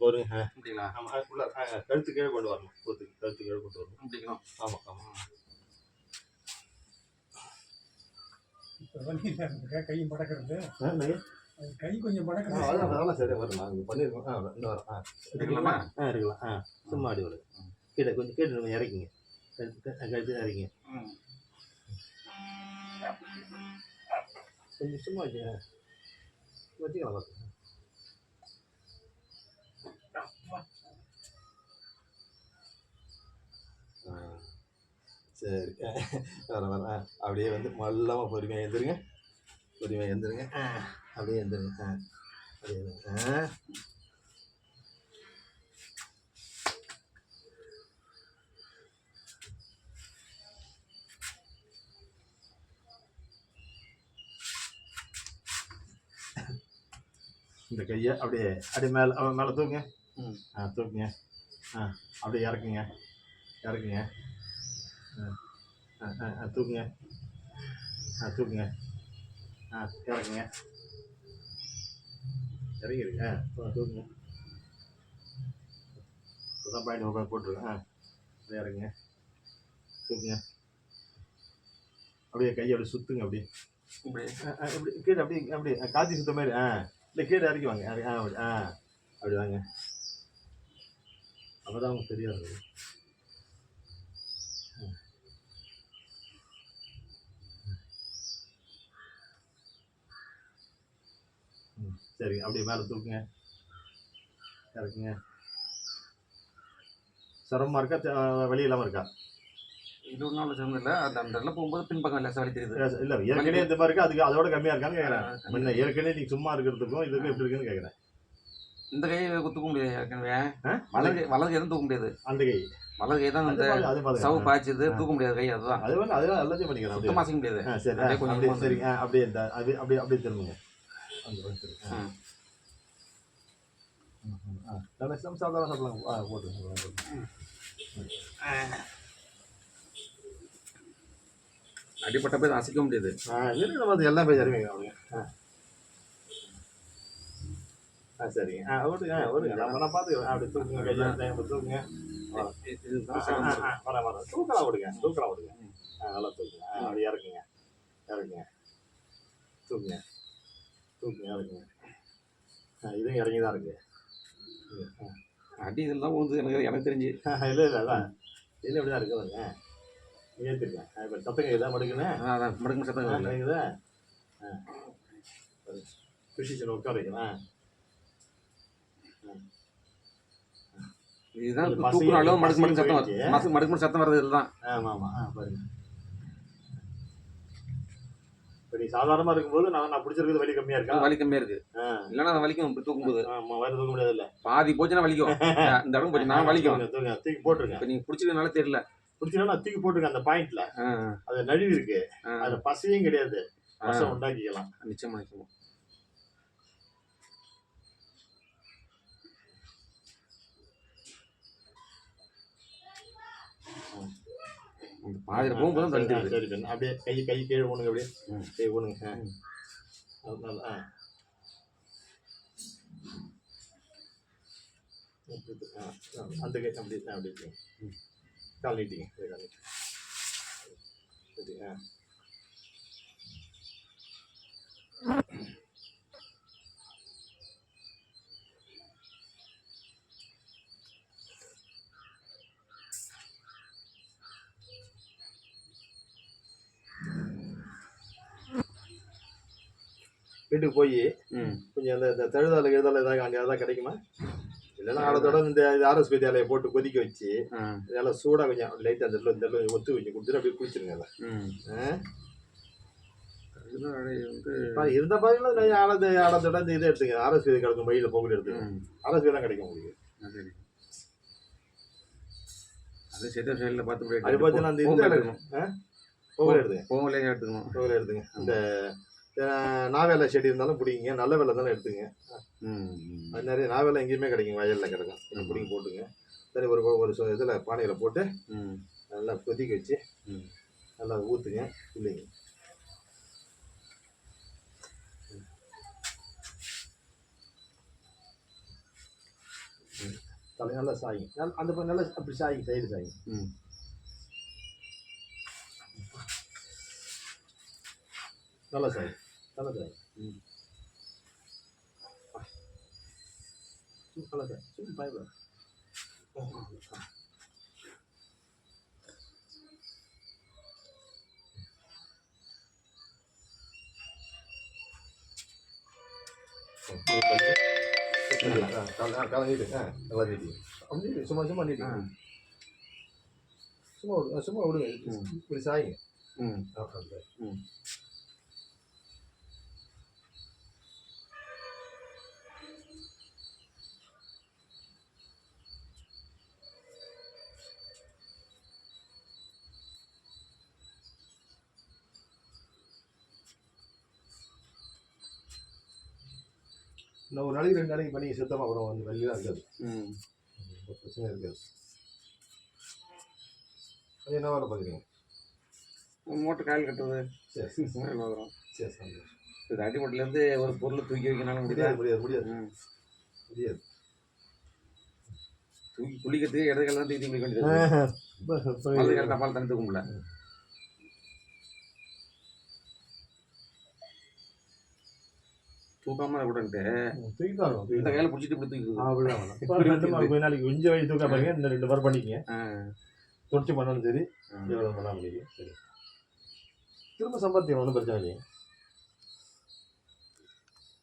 போருங்க. ஆ, அப்படிங்களா? ஆமா அது உள்ள ஆ, கழுத்து கீழே கொண்டு வரணும். ஊத்துக்கு கழுத்து கீழே கொண்டு வரணும். அப்படிங்களா? ஆமா ஆமா. இப்ப வலி இல்லை எனக்கு கை கொஞ்சம் ஆ, மடக்கிறது அதெல்லாம் அதெல்லாம் சரியா வரும். நாங்கள் பண்ணிருக்கோம் ஆ இன்னும் வரும். ஆ. இருக்கலாமா ஆ இருக்கலாம் ஆ சும்மா அடி வரும். கீழே கொஞ்சம் கீழே நம்ம இறக்கிங்க. கழுத்து ஆ, கழுத்து இறக்கிங்க. ம். கொஞ்சம் சும்மா வச்சு ஆ. வச்சுக்கலாம் பார்த்து ஆ. சரி. வர வர. அப்படியே வந்து மல்லமாக பொறுமையாக எழுந்துருங்க. பொறுமையாக எழுந்துருங்க. ஆ. அப்படியே எழுந்துருங்க. ஆ அப்படியே ஆ. இந்த கையை அப்படியே அப்படியே மேலே அவன் மேலே தூக்குங்க. ம். ஆ தூக்குங்க. ஆ அப்படியே இறக்குங்க. இறக்குங்க. ஆ ஆ ஆ ஆ தூக்குங்க ஆ தூக்குங்க ஆ இறக்குங்க இறங்கிருக்கு ஆ தூ- தூக்குங்க இப்போதான் பாயிண்ட் உட்காந்து போட்டுருக்கேன் ஆ அப்படியே இறங்குங்க தூக்குங்க அப்படியே கையை அப்படியே சுற்றுங்க அப்படியே இப்படி கீழே அப்படி அப்படி ஆ, காத்தி சுத்த மாதிரி ஆ இல்லை கீழே இறக்கி வாங்க ஆ அப்படி ஆ அப்படி வாங்க அப்பதான் உங்களுக்கு தெரியாது ம், சரி அப்படியே மேலே தூக்குங்க. இறக்குங்க. சிரமமாக இருக்கா? வலி இல்லாமல் இருக்கா? இது ஒரு நாள் சிரமம் இல்லை. அந்த அந்த போகும்போது பின்பக்கம் இல்லை சளி தெரியுது. இல்லை ஏற்கனவே இந்த மாதிரி இருக்கா? அதுக்கு அதோட கம்மியாக இருக்கான்னு கேட்குறேன் முன்ன ஏற்கனவே நீங்கள் சும்மா இருக்கிறதுக்கும் இதுக்கும் எப்படி இருக்குன்னு கேட்குறேன் இந்த கையை தூக்க முடியாது ஏற்கனவே? வலது வலது தான் தூக்க முடியாது. அந்த கை. வலது கை தான் அது அது பாருங்க. சவு பாய்ச்சது தூக்க முடியாது கை அதுதான். அது வந்து அதெல்லாம் எல்லாத்தையும் பண்ணிக்கிறேன். சுத்தமாக செய்ய முடியாது. சரி கொஞ்சம் அப்படியே கொஞ்சம் சரி ஆ அப்படியே அப்படியே அப்படியே அப்படியே திரும்புங்க. அந்த பக்கம் ஆ. ம். ம், ம், ஆ நல்லா சாப்பிடலாம் ஆ போட்டு போட்டு. அடிப்பட்ட போய் அசைக்க முடியாது. ஆ இருக்கு நம்ம அது எல்லாம் போய் அறிவிங்க அவனுங்க ஆ. ஆ சரிங்க ஆ ஓட்டுங்க ஆ ஓடுங்க நம்ம நான் பார்த்துக்கிறேன் அப்படி தூக்குங்க கையில் அப்படி தூக்குங்க. இது- இது ஆ, ஆ, வரேன் வரேன் தூக்கலாம் விடுங்க தூக்கலாம் விடுங்க. ஆ நல்லா தூக்குங்க. ஆ அப்படி இறக்குங்க. இறக்குங்க. தூக்குங்க. இறக்குங்க ஆ இதுவும் இறங்கி தான் இருக்கு. அடி இதெல்லாம் வந்து எனக்கு எனக்கு தெரிஞ்சு. இல்லை இல்லை அதான் இல்லை இப்படி தான் இருக்கு பாருங்க. ஏற்றிருக்கேன் இப்போ சத்தங்க இதான் படுக்குன்னு அதான் மடக்கு சத்தம் வரல கேட்குதா ஆ. பொசிஷன் உட்கார வைக்கலாம் இதுதான் தூக்குனாலும் மடக்கு மடக்கு சத்தம் வரும் மடக்கு மடக்கு சத்தம் வர்றது இதுதான். ஆமாம் ஆமாம் ஆ பாருங்க. இப்போ நீ சாதாரணமாக இருக்கும்போது நான் நான் பிடிச்சிருக்கிறது வலி கம்மியாக இருக்கா? வலி கம்மியா இருக்கு. இல்லைன்னா அது வலிக்கும் இப்படி தூக்கும்போது. ஆமாம் வயிறு தூக்க முடியாது இல்லை பாதி போச்சுன்னா வலிக்கும். இந்த இடம் போச்சு நான் வலிக்கும். தூக்கி போட்டுருங்க. இப்போ நீங்க பிடிச்சிருக்கனால தெரியல. பிடிச்சினா நான் தூக்கி போட்டுருங்க அந்த பாயிண்ட்ல. அது நழுவி இருக்கு. அது பசியும் கிடையாது. பசம் உண்டாக்கிக்கலாம். நிச்சயமா நிச்சயமா. பாதியில் போகும்போது தான் தள்ளிடுது சரி கண்ணு. அப்படியே கை கை கீழே ஊனுங்க அப்படியே. கை ஊனுங்க ஆ. அந்த கை அப்படி அப்படி. கால் நீட்டிங்க கால் நீட்டி. சரி, ஆ. வீட்டுக்கு போய் கொஞ்சம் அந்த இந்த தழுதால எழுதால ஏதாவது அங்கே ஏதாவது கிடைக்குமா? இல்லைன்னா ஆளத்தோட இந்த ஆர்எஸ் வித்யாலயை போட்டு கொதிக்க வச்சு நல்லா சூடாக கொஞ்சம் லைட்டாக அந்த இடத்துல இந்த இடத்துல ஒத்து வச்சு கொடுத்துட்டு அப்படியே குளிச்சிருங்க அதை. இருந்த நிறைய ஆளது ஆளத்தோட இந்த இதை எடுத்துங்க. ஆர்எஸ் விதை கிடக்கும் வழியில் போகக்கூடிய எடுத்துங்க ஆர்எஸ் விதை தான் கிடைக்கும் உங்களுக்கு அது செத்த சைடில் பார்த்து அது பார்த்தீங்கன்னா அந்த எடுக்கணும் போகல எடுத்துங்க. போகலே எடுத்துக்கணும். போகல எடுத்துங்க. இந்த நாவேலை செடி இருந்தாலும் பிடிங்க நல்ல வேலை இருந்தாலும் எடுத்துங்க. அது நிறைய நாவேலை எங்கேயுமே கிடைக்கும் வயலில் கிடக்கும். பிடிங்கி போட்டுங்க. சரி ஒரு ஒரு இதுல பானையில் போட்டு ம். நல்லா கொதிக்க வச்சு ம். நல்லா ஊற்றுங்க இல்லைங்க தலை நல்லா சாயுங்க. நல்ல- அந்த பக்கம் நல்லா அப்படி சாயுங்க. சைடு சாயுங்க. ம். நல்லா சாயுங்க. நல்லா சாயுங்க ம். நல்லா சாய் சும்மா பயப்பட காலை நீட்டு ஆ நல்லா நீட்டி அப்படி சும்மா சும்மா நீட்டி ஆ. சும்மா விடு- சும்மா விடுங்க ம். இப்படி சாயுங்க ம் இன்னும் ஒரு நாளைக்கு ரெண்டு நாளைக்கு பண்ணி சுத்தமாக அப்புறம் வந்து வெளியெலாம் இருக்காது பிரச்சனை இருக்காது. அது என்ன வேலை பார்க்குறீங்க? மோட்டர் காயில் கட்டுறது. சரி வரும் சரி சந்தோஷம். இது அடிமட்டிலேருந்து ஒரு பொருளை தூக்கி வைக்கனாலும் முடியாது. முடியாது முடியாது முடியாது. தூக்கி குளிக்கிறதுக்கு இடது காலம் தான் தூக்கி குளிக்க வேண்டியது. டப்பால் தண்ணி தூக்க முடியல தூக்காம கூடன்ட்டு தூக்கிட்டு இந்த கையில பிடிச்சிட்டு இப்படி தூக்கி அப்படிதான் ரெண்டு நாள் கொஞ்ச நாளைக்கு கொஞ்சம் வழி தூக்க பாருங்க இந்த ரெண்டு வாரம் பண்ணிக்கங்க. தொடர்ச்சி பண்ணாலும் சரி. எவ்வளோ பண்ணாலும் சரி திரும்ப சம்பாத்தியம் ஒன்றும் பிரச்சனை இல்லைங்க